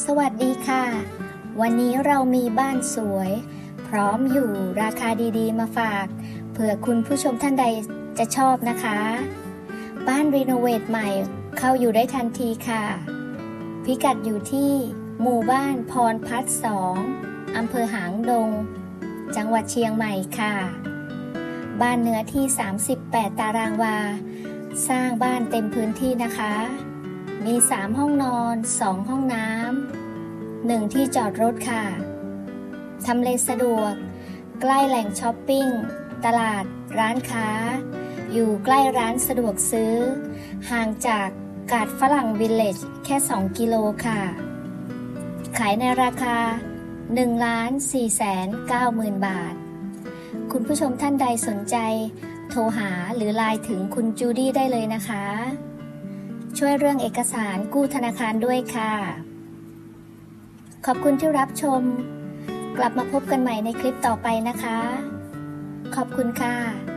สวัสดีค่ะ วันนี้เรามีบ้านสวย พร้อมอยู่ราคาดีๆ มาฝาก เผื่อคุณผู้ชมท่านใดจะชอบนะคะ บ้านรีโนเวทใหม่เข้าอยู่ได้ทันทีค่ะ พิกัดอยู่ที่ หมู่บ้านพรพัฒน์สองอำเภอหางดง จังหวัดเชียงใหม่ค่ะ บ้านเนื้อที่ 38 ตารางวา สร้างบ้านเต็มพื้นที่นะคะ มี 3 ห้องนอน 2 ห้องน้ำ 1 ที่จอดรถค่ะ ทำเลสะดวก ใกล้แหล่งช้อปปิ้ง ตลาด ร้านค้า อยู่ใกล้ร้านสะดวกซื้อ ห่างจากกาดฝรั่งวิลเลจแค่ 2 กิโลค่ะ ขายในราคา1ล้าน4แสน9หมื่นบาท คุณผู้ชมท่านใดสนใจ โทรหาหรือไลน์ถึงคุณจูดี้ได้เลยนะคะ ช่วยเรื่องเอกสารกู้ธนาคารด้วยค่ะ ขอบคุณที่รับชม กลับมาพบกันใหม่ในคลิปต่อไปนะคะ ขอบคุณค่ะ